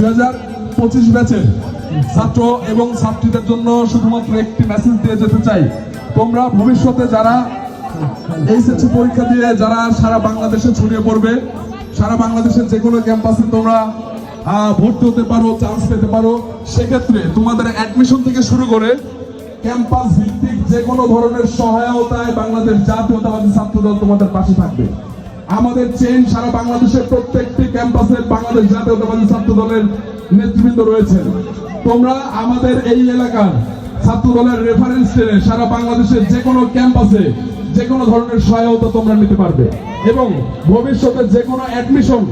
দুই হাজার পঁচিশ ব্যাচের ছাত্র এবং ছাত্রীদের জন্য শুধুমাত্র একটি মেসেজ দিয়ে যেতে চাই। তোমরা ভবিষ্যতে যারা এইচএসসি পরীক্ষা দিয়ে যারা সারা বাংলাদেশে ছড়িয়ে পড়বে, সারা বাংলাদেশের যে কোনো ক্যাম্পাসে তোমরা ভর্তি হতে পারো চান্স পেতে পারো। সেক্ষেত্রে তোমাদের অ্যাডমিশন থেকে শুরু করে ক্যাম্পাস ভিত্তিক যে কোনো ধরনের সহায়তায় বাংলাদেশ জাতীয়তাবাদী ছাত্রদল তোমাদের পাশে থাকবে। আমাদের চেন সারা বাংলাদেশের প্রত্যেকটি ক্যাম্পাসে বাংলাদেশ জাতীয়তাবাদী ছাত্র দলের নেতৃবৃন্দ রয়েছেন। তোমরা আমাদের এই এলাকার ছাত্র দলের রেফারেন্স টেনে সারা বাংলাদেশের যে কোনো ক্যাম্পাসে যে কোনো ধরনের সহায়তা তোমরা নিতে পারবে। এবং ভবিষ্যতে যে কোনো অ্যাডমিশন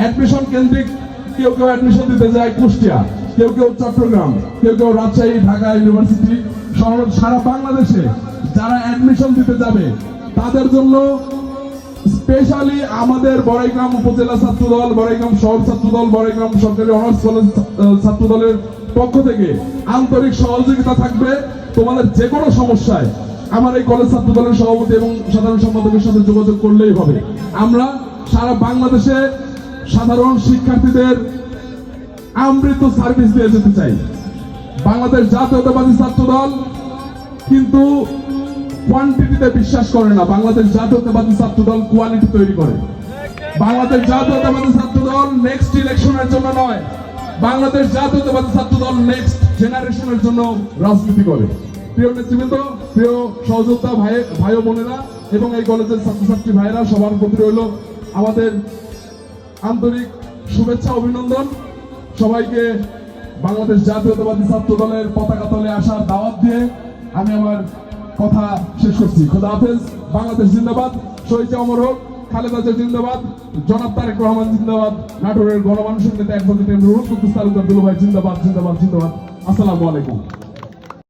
অ্যাডমিশন কেন্দ্রিক কেউ কেউ অ্যাডমিশন দিতে যায় কুষ্টিয়া, কেউ কেউ চট্টগ্রাম, কেউ কেউ রাজশাহী, ঢাকা ইউনিভার্সিটি সারা বাংলাদেশে যারা অ্যাডমিশন দিতে যাবে, তাদের জন্য স্পেশালি আমাদের বড়াইগ্রাম উপজেলা ছাত্র দল, বড়াইগ্রাম শহর ছাত্র দল, বড়াইগ্রাম সরকারি অনার্স কলেজ ছাত্র দলের পক্ষ থেকে আন্তরিক সহযোগিতা থাকবে তোমাদের যে কোনো সমস্যায়। আমার এই কলেজ ছাত্র দলের সভাপতি এবং সাধারণ সম্পাদকের সাথে যোগাযোগ করলেই হবে। আমরা সারা বাংলাদেশে সাধারণ শিক্ষার্থীদের আমৃত সার্ভিস দিয়ে যেতে চাই। বাংলাদেশ জাতীয়তাবাদী ছাত্র দল, কিন্তু কোয়ান্টিটিতে বিশ্বাস করে না, বাংলাদেশ জাতীয়তাবাদী ছাত্র দল কোয়ালিটি তৈরি করে। বাংলাদেশ জাতীয়তাবাদী ছাত্র দল নেক্সট ইলেকশনের জন্য নয়, বাংলাদেশ জাতীয়তাবাদী ছাত্র দল নেক্সট জেনারেশনের জন্য রাজনীতি করে। প্রিয় নেতৃবৃন্দ, প্রিয় সহযোদ্ধা ভাই ভাই বোনেরা এবং এই কলেজের ছাত্রছাত্রী ভাইয়েরা, সবার প্রতি রইল আমাদের আন্তরিক শুভেচ্ছা, অভিনন্দন। সবাইকে বাংলাদেশ জাতীয়তাবাদী ছাত্র দলের পতাকা তলে আসার দাওয়াত দিয়ে আমি আমার কথা শেষ করছি। খোদা হাফেজ, বাংলাদেশ জিন্দাবাদ। শহীদ অমর হোক, খালেদা জিন্দাবাদ, জনাব তারেক রহমান জিন্দাবাদ, নাটোরের গণমানুষের নেতা অ্যাডভোকেট রুহুল কুদ্দুস তালুকদার দুলুভাই জিন্দাবাদ জিন্দাবাদ জিন্দাবাদ। আসসালামু আলাইকুম।